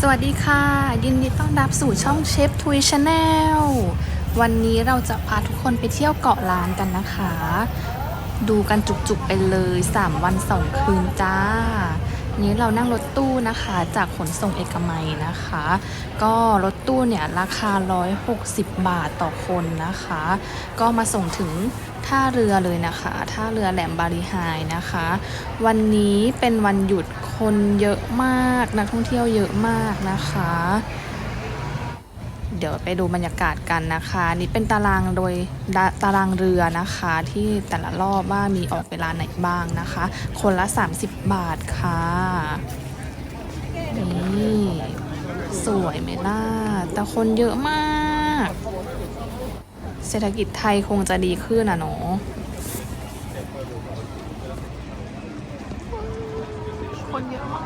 สวัสดีค่ะ ยินดีต้อนรับสู่ช่องเชฟทุยชาแนลวันนี้เราจะพาทุกคนไปเที่ยวเกาะล้านกันนะคะ ดูกันจุกๆไปเลย 3 วัน 2 คืนจ้า นี้เรานั่งรถตู้นะคะจากขนส่งเอกมัยนะคะ ก็รถตู้เนี่ยราคา 160 บาทต่อคนนะคะ ก็มาส่งถึง ท่าเรือเลยนะคะ ท่าเรือแหลมบารีไฮนะคะ วันนี้เป็นวันหยุดคนเยอะมาก นักท่องเที่ยวเยอะมากนะคะ เดี๋ยวไปดูบรรยากาศกันนะคะ นี่เป็นตารางโดยดตารางเรือนะคะ ที่แต่ละรอบว่ามีออกเวลาไหนบ้างนะคะ คนละ 30 บาทค่ะนี่สวยไหมล่ะ แต่คนเยอะมาก เศรษฐกิจไทยคงจะดีขึ้นอะเนาะคนเยอะมา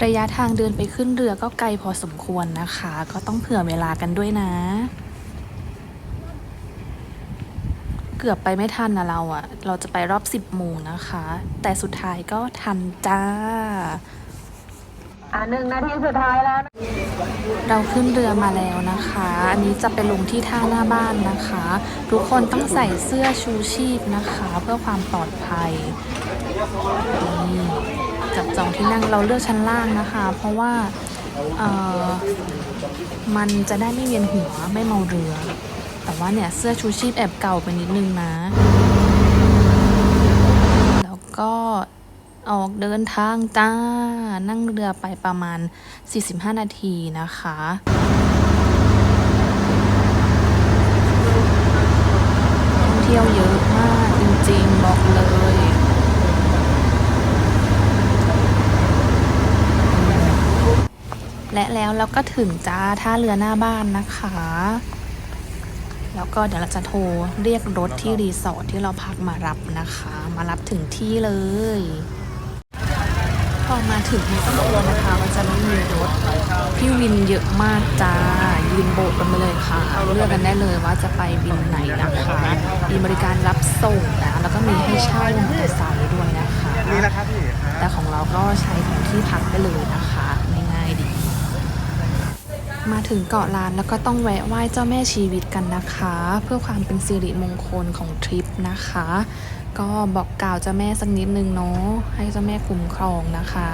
กระยะทางเดินไปขึ้นเรือก็ไกลพอสมควรนะคะ ก็ต้องเผื่อเวลากันด้วยนะ เกือบไปไม่ทันนะเราอะเราจะไปรอบ 10โมงนะคะ แต่สุดท้ายก็ทันจ้า อ่าหนึ่งนาทีสุดท้ายแล้ว เราขึ้นเรือมาแล้วนะคะ อันนี้จะไปลงที่ท่าหน้าบ้านนะคะ ทุกคนต้องใส่เสื้อชูชีพนะคะ เพื่อความปลอดภัยนี่จับจองที่นั่งเราเลือกชั้นล่างนะคะ เพราะว่าเอ่อมันจะได้ไม่เวียนหัวไม่เมาเรือ แต่ว่าเนี่ยเสื้อชูชีพแอบเก่าไปนิดนึงนะ แล้วก็ ออกเดินทางจ้า นั่งเรือไปประมาณ 45 นาทีนะคะท่องเที่ยวเยอะมากจริงๆ บอกเลยและแล้วเราก็ถึงจ้าท่าเรือหน้าบ้านนะคะ แล้วก็เดี๋ยวเราจะโทรเรียกรถที่รีสอร์ทที่เราพักมารับนะคะ มารับถึงที่เลย พอมาถึงนี่ต้องกลัวนะคะว่าจะไม่มีรถพี่วินเยอะมากจ้ายืนโบกกันไปเลยค่ะ เลือกกันได้เลยว่าจะไปวินไหนนะคะมีบริการรับส่งนะแล้วก็มีให้เช่ามอเตอร์ไซค์ด้วยนะคะนี่นะครับพี่แต่ของเราก็ใช้ของที่พักไปเลยนะคะง่ายๆดี มาถึงเกาะล้านแล้วก็ต้องแวะไหว้เจ้าแม่ชีวิตกันนะคะ เพื่อความเป็นสิริมงคลของทริปนะคะ ก็บอกกล่าวเจ้าแม่สักนิดนึงเนาะให้เจ้าแม่คุ้มครองนะคะ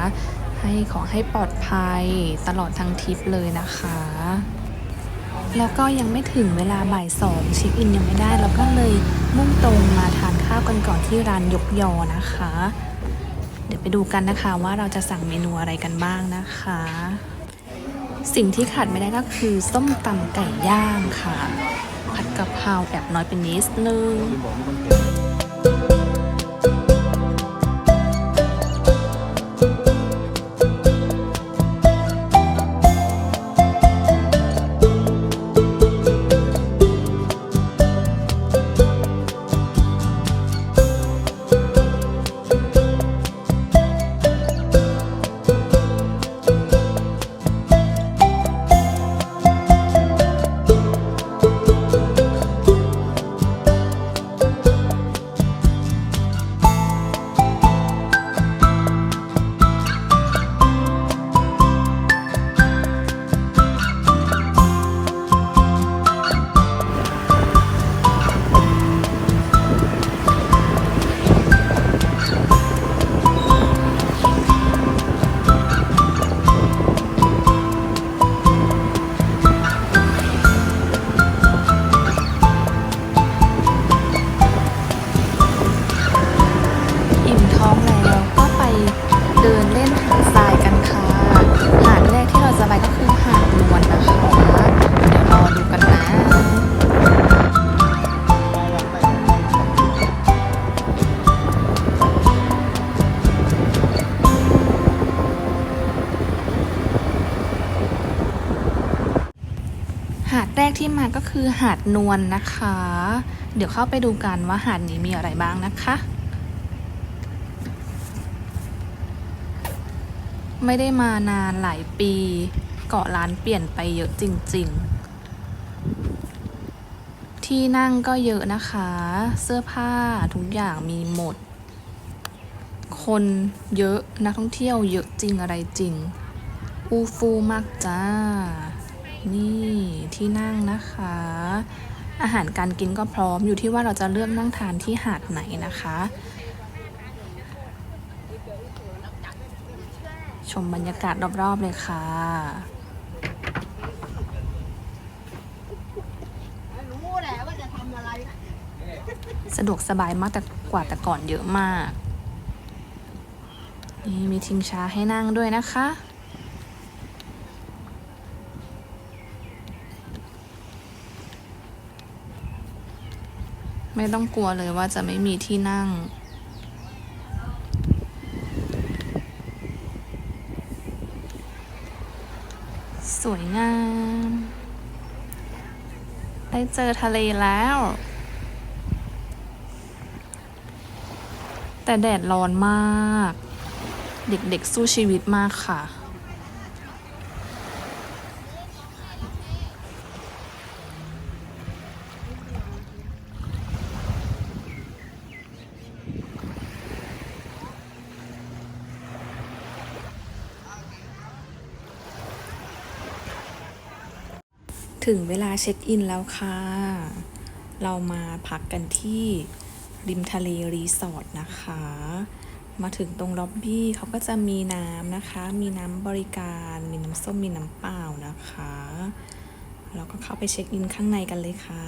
ให้ขอให้ปลอดภัยตลอดทั้งทริปเลยนะคะ แล้วก็ยังไม่ถึงเวลาบ่ายสองเช็คอินยังไม่ได้แล้วก็เลยมุ่งตรงมาทานข้าวกันก่อนที่ร้านยกยอนะคะ เดี๋ยวไปดูกันนะคะว่าเราจะสั่งเมนูอะไรกันบ้างนะคะ สิ่งที่ขาดไม่ได้ก็คือส้มตำไก่ย่างค่ะ ผัดกะเพราแบบน้อยเป็นนิดนึง ก็คือหาดนวลนะคะ เดี๋ยวเข้าไปดูกันว่าหาดนี้มีอะไรบ้างนะคะ ไม่ได้มานานหลายปี เกาะล้านเปลี่ยนไปเยอะจริง ๆ ที่นั่งก็เยอะนะคะ เสื้อผ้าทุกอย่างมีหมดคคนเยอะนักท่องเที่ยวเยอะจริงอะไรจริง อูฟูมากจ้า นี่ที่นั่งนะคะ อาหารการกินก็พร้อมอยู่ที่ว่าเราจะเลือกนั่งทานที่หาดไหนนะคะ ชมบรรยากาศรอบๆเลยค่ะสะดวกสบายมากแต่กว่าแต่ก่อนเยอะมาก นี่มีทิงช้าให้นั่งด้วยนะคะ ไม่ต้องกลัวเลยว่าจะไม่มีที่นั่ง สวยงาม ได้เจอทะเลแล้ว แต่แดดร้อนมาก เด็กๆสู้ชีวิตมากค่ะ ถึงเวลาเช็คอินแล้วค่ะ เรามาพักกันที่ริมทะเลรีสอร์ทนะคะ มาถึงตรงล็อบบี้เขาก็จะมีน้ำนะคะ มีน้ำบริการ มีน้ำส้ม มีน้ำเปล่านะคะ เราก็เข้าไปเช็คอินข้างในกันเลยค่ะ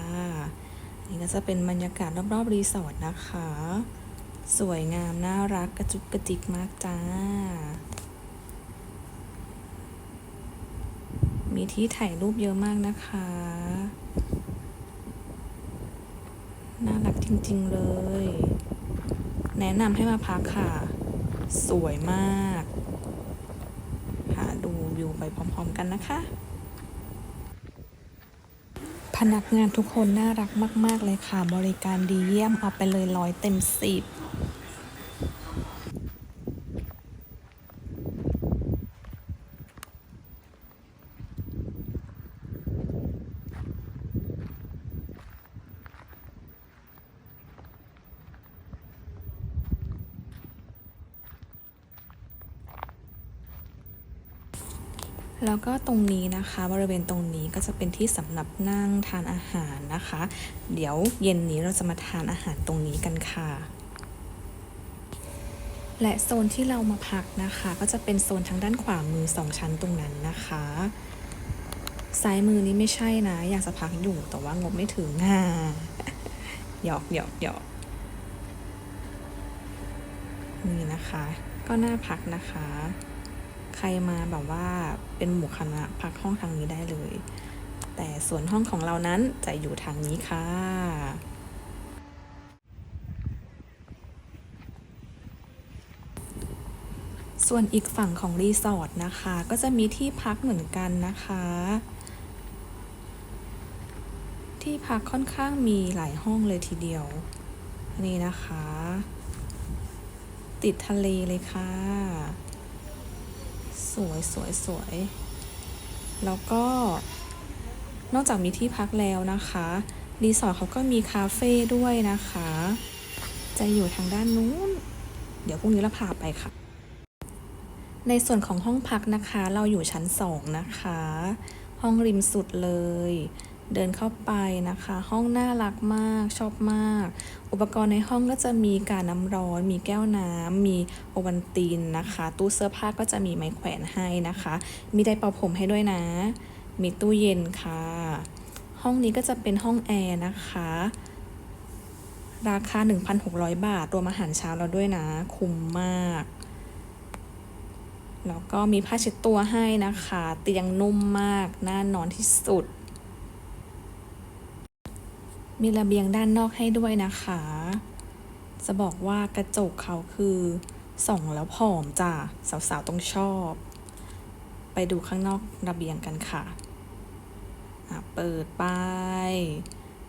นี่ก็จะเป็นบรรยากาศรอบๆรีสอร์ทนะคะ สวยงาม น่ารักกระจุกกระจิกมากจ้า มีที่ถ่ายรูปเยอะมากนะคะ น่ารักจริงๆเลย แนะนำให้มาพักค่ะ สวยมาก หาดูวิวไปพร้อมๆกันนะคะ พนักงานทุกคนน่ารักมาก ๆ เลยค่ะ บริการดีเยี่ยมเอาไปเลยร้อยเต็มสิบ แล้วก็ตรงนี้นะคะบริเวณตรงนี้ก็จะเป็นที่สำหรับนั่งทานอาหารนะคะ เดี๋ยวเย็นนี้เราจะมาทานอาหารตรงนี้กันค่ะ และโซนที่เรามาพักนะคะ ก็จะเป็นโซนทางด้านขวามือสองชั้นตรงนั้นนะคะซ้ายมือนี้ไม่ใช่นะ อยากจะพักอยู่แต่ว่างบไม่ถึงอ่าหยอกหยอกหยอกนี่นะคะ ก็น่าพักนะคะ ใครมาแบบว่าเป็นหมู่คณะพักห้องทางนี้ได้เลย แต่ส่วนห้องของเรานั้นจะอยู่ทางนี้ค่ะส่วนอีกฝั่งของรีสอร์ทนะคะ ก็จะมีที่พักเหมือนกันนะคะ ที่พักค่อนข้างมีหลายห้องเลยทีเดียว นี่นะคะ ติดทะเลเลยค่ะ สวยสวยสวย แล้วก็นอกจากมีที่พักแล้วนะคะ รีสอร์ทเขาก็มีคาเฟ่ด้วยนะคะ จะอยู่ทางด้านนู้น เดี๋ยวพรุ่งนี้เราพาไปค่ะ ในส่วนของห้องพักนะคะ เราอยู่ชั้นสองนะคะ ห้องริมสุดเลย เดินเข้าไปนะคะ ห้องน่ารักมากชอบมาก อุปกรณ์ในห้องก็จะมีการน้ำร้อน มีแก้วน้ำมีโอวันตินนะคะ ตู้เสื้อผ้าก็จะมีไม้แขวนให้นะคะ มีไดร์เป่าผมให้ด้วยนะ มีตู้เย็นค่ะ ห้องนี้ก็จะเป็นห้องแอร์นะคะราคา 1,600 บาท รวมอาหารเช้าเราด้วยนะ คุ้มมาก แล้วก็มีผ้าเช็ดตัวให้นะคะ เตียงนุ่มมาก น่านอนที่สุด มีระเบียงด้านนอกให้ด้วยนะคะ จะบอกว่ากระจกเขาคือส่องแล้วผอมจ้ะสาวๆต้องชอบ ไปดูข้างนอกระเบียงกันค่ะอะเปิดไป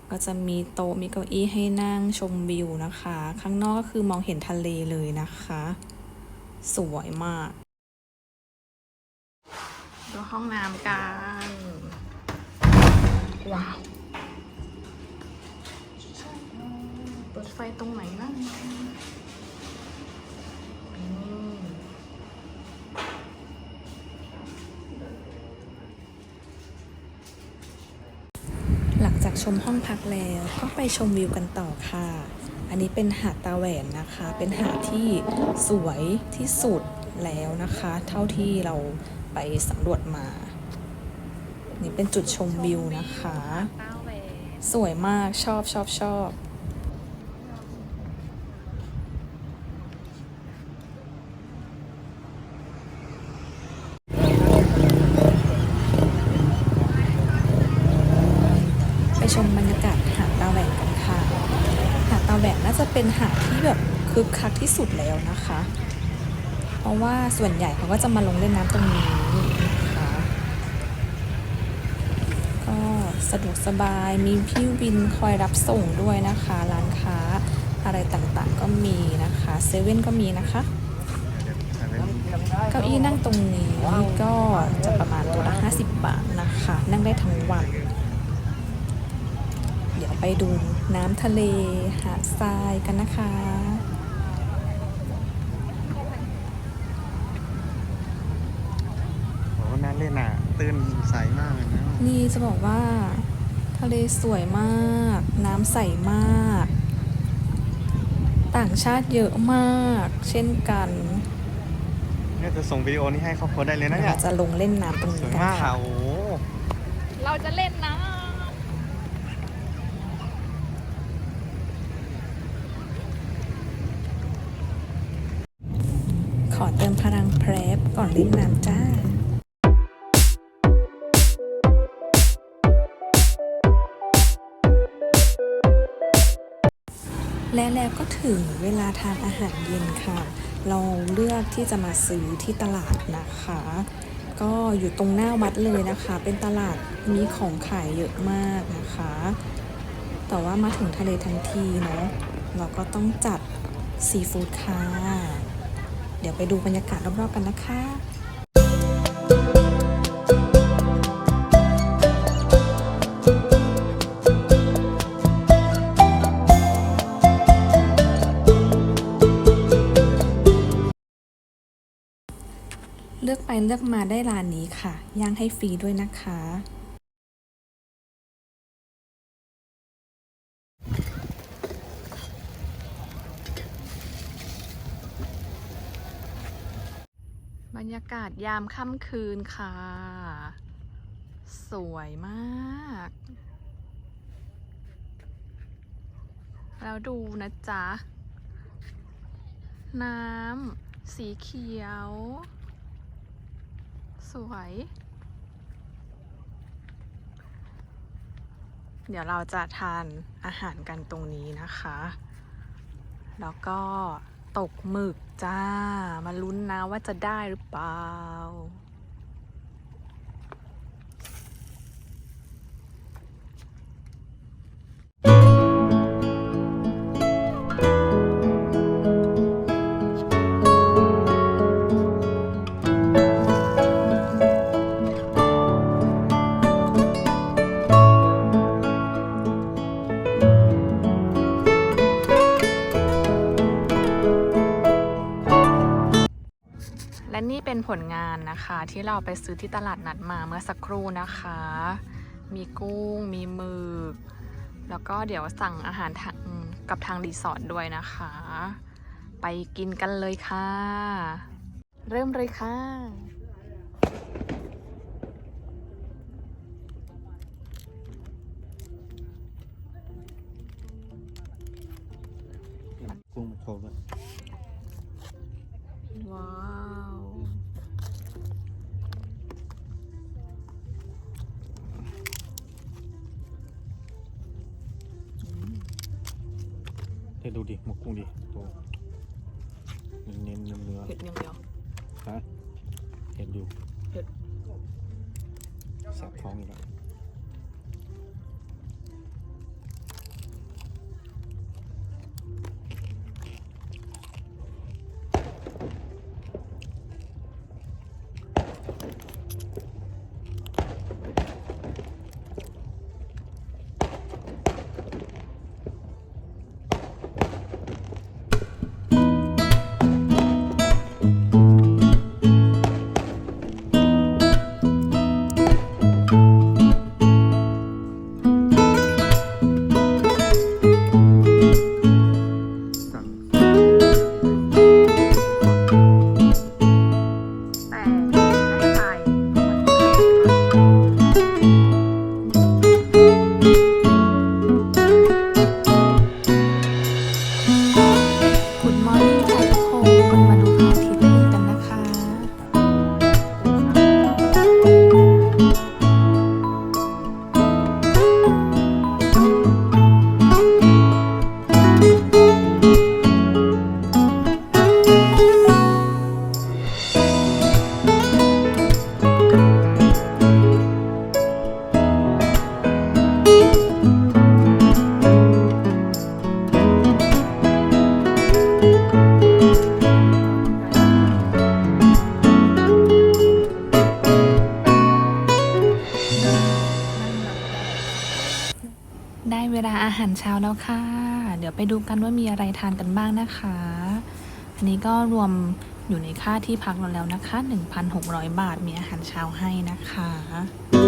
ก็จะมีโต๊ะมีเก้าอี้ให้นั่งชมวิวนะคะ ข้างนอกก็คือมองเห็นทะเลเลยนะคะ สวยมากดูห้องน้ำกัน ว้าว ถไฟตรงไหนนะหลังจากชมห้องพักแล้วก็ไปชมวิวกันต่อค่ะ อันนี้เป็นหาดตาแหวนนะคะ เป็นหาดที่สวยที่สุดแล้วนะคะ เท่าที่เราไปสำรวจมา นี่เป็นจุดชมวิวนะคะ สวยมากชอบชอบชอบ ที่สุดแล้วนะคะ เพราะว่าส่วนใหญ่เขาก็จะมาลงเล่นน้ำตรงนี้นะคะก็สะดวกสบายมีพี่วินคอยรับส่งด้วยนะคะ ร้านค้าอะไรต่างๆก็มีนะคะเซเว่นก็มีนะคะเก้าอี้นั่งตรงนี้ก็จะประมาณตัวละ50 บาทนะคะ นั่งได้ทั้งวัน เดี๋ยวไปดูน้ำทะเลหาดทรายกันนะคะ โอ้น่า เล่นอะตื้นใสมากเลยนะนี่จะบอกว่า ทะเลสวยมาก น้ำใสมาก ต่างชาติเยอะมาก เช่นกันเนี่ยจะส่งวิดีโอนี้ให้ครอบครัวได้เลยนะเดี๋ยวเนี่ยเราจะลงเล่นน้ำตรงสนี้วยกันมากค่ะอะโอ้โหเราจะเล่นน้ำขอเติมพลังแพรบก่อนเล่นน้ำจ้า และแล้วก็ถึงเวลาทานอาหารเย็นค่ะ เราเลือกที่จะมาซื้อที่ตลาดนะคะ ก็อยู่ตรงหน้าวัดเลยนะคะ เป็นตลาดมีของขายเยอะมากนะคะ แต่ว่ามาถึงทะเลทั้งทีเนาะเราก็ต้องจัดซีฟู้ดค่ะ เดี๋ยวไปดูบรรยากาศรอบๆกันนะคะ เลือกไปเลือกมาได้ร้านนี้ค่ะ ย่างให้ฟรีด้วยนะคะ บรรยากาศยามค่ำคืนค่ะ สวยมาก แล้วดูนะจ๊ะ น้ำสีเขียว สวย เดี๋ยวเราจะทานอาหารกันตรงนี้นะคะ แล้วก็ตกหมึกจ้า มาลุ้นนะว่าจะได้หรือเปล่า และนี่เป็นผลงานนะคะที่เราไปซื้อที่ตลาดนัดมาเมื่อสักครู่นะคะ มีกุ้ง มีหมึก แล้วก็เดี๋ยวสั่งอาหารทางกับทางรีสอร์ทด้วยนะคะ ไปกินกันเลยค่ะ เริ่มเลยค่ะกุ้งมาโชว์ด้วยว้าว เดี๋ยวดูดิหมกกุ้งดิโตเน้นๆเนื้อเนื้อเผ็ดอย่างเดียวฮะ เวลารเช้าแล้วค่ะ เดี๋ยวไปดูกันว่ามีอะไรทานกันบ้างนะคะ อันนี้ก็รวมอยู่ในค่าที่พักเราแล้วนะคะ 1,600 บาทมีอาหารเช้าให้นะคะ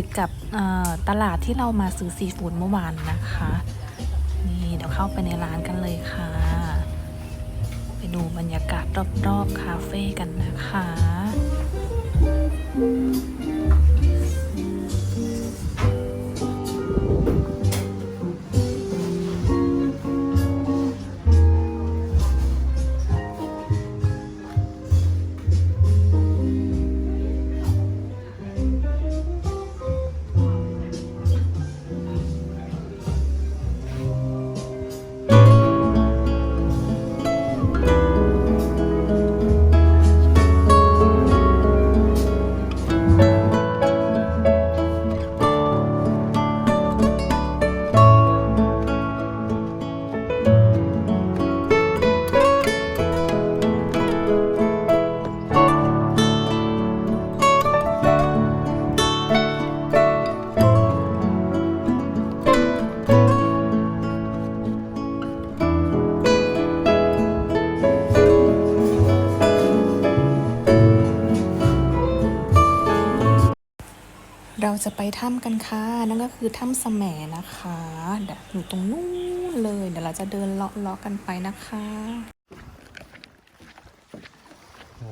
ติดกับตลาดที่เรามาซื้อซีฟู้ดเมื่อวานนะคะ นี่เดี๋ยวเข้าไปในร้านกันเลยค่ะ ไปดูบรรยากาศรอบๆคาเฟ่กันนะคะ จะไปถ้ำกันค่ะนั่นก็คือถ้ำสแมนะคะเดี๋ยวอยู่ตรงนู้นเลย เดี๋ยวเราจะเดินเลาะๆกันไปนะคะโอ้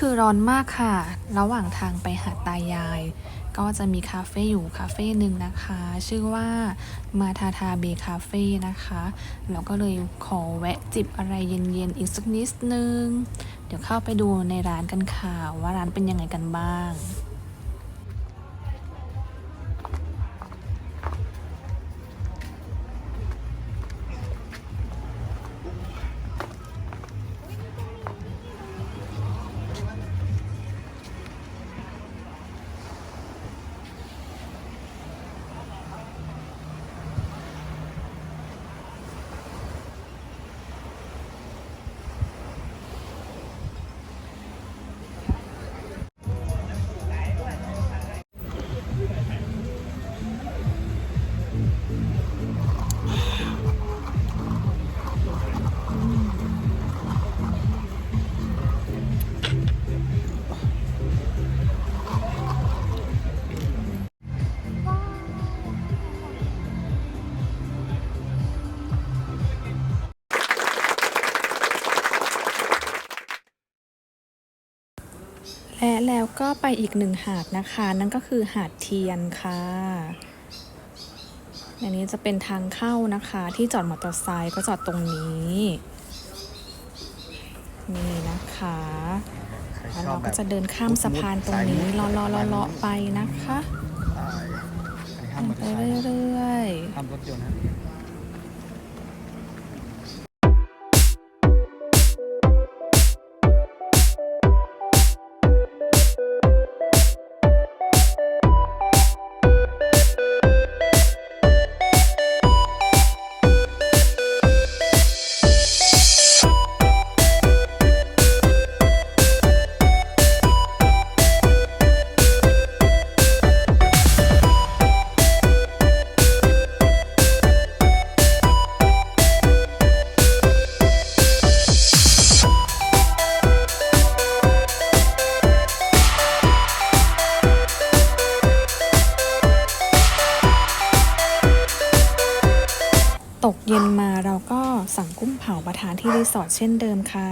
คือร้อนมากค่ะ ระหว่างทางไปหาดตายาย ก็จะมีคาเฟ่อยู่คาเฟ่หนึ่งนะคะ ชื่อว่ามาทาทาเบคาเฟ่นะคะเราก็เลยขอแวะจิบอะไรเย็นๆอีกสักนิดนึง เดี๋ยวเข้าไปดูในร้านกันค่ะว่าร้านเป็นยังไงกันบ้าง และแล้วก็ไปอีกหนึ่งหาดนะคะ นั่นก็คือหาดเทียนค่ะอันนี้จะเป็นทางเข้านะคะ ที่จอดมอเตอร์ไซค์ก็จอดตรงนี้ นี่นะคะๆใครแล้วชอเราบแบก็บจะเดินข้ามสะพานตรงนี้สายมุเลาะดเลาะเลาะเลาะไปนะคะใช่อันนี้ห้ามมอไปเตอร์ไซค์เรื่อยห้ามรถยนต์นะ สั่งกุ้งเผาประทานที่รีสอร์ทเช่นเดิมค่ะ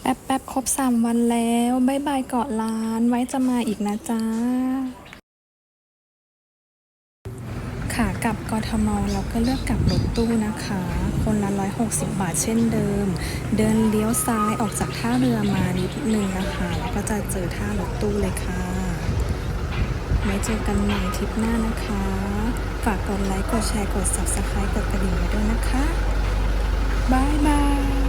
แป๊บแป๊บๆครบ3วันแล้วบายบายเกาะล้านไว้จะมาอีกนะจ๊ะขากลับกทมเราก็เลือกกลับรถตู้นะคะ คนละ 160 บาทเช่นเดิม เดินเลี้ยวซ้ายออกจากท่าเรือมานิดนึงนะคะ แล้วก็จะเจอท่ารถตู้เลยค่ะ ไว้เจอกันใหม่ทริปหน้านะคะ ฝากกดไลค์ กดแชร์ กด subscribe กดกระดิ่งไว้ด้วยนะคะบายบาย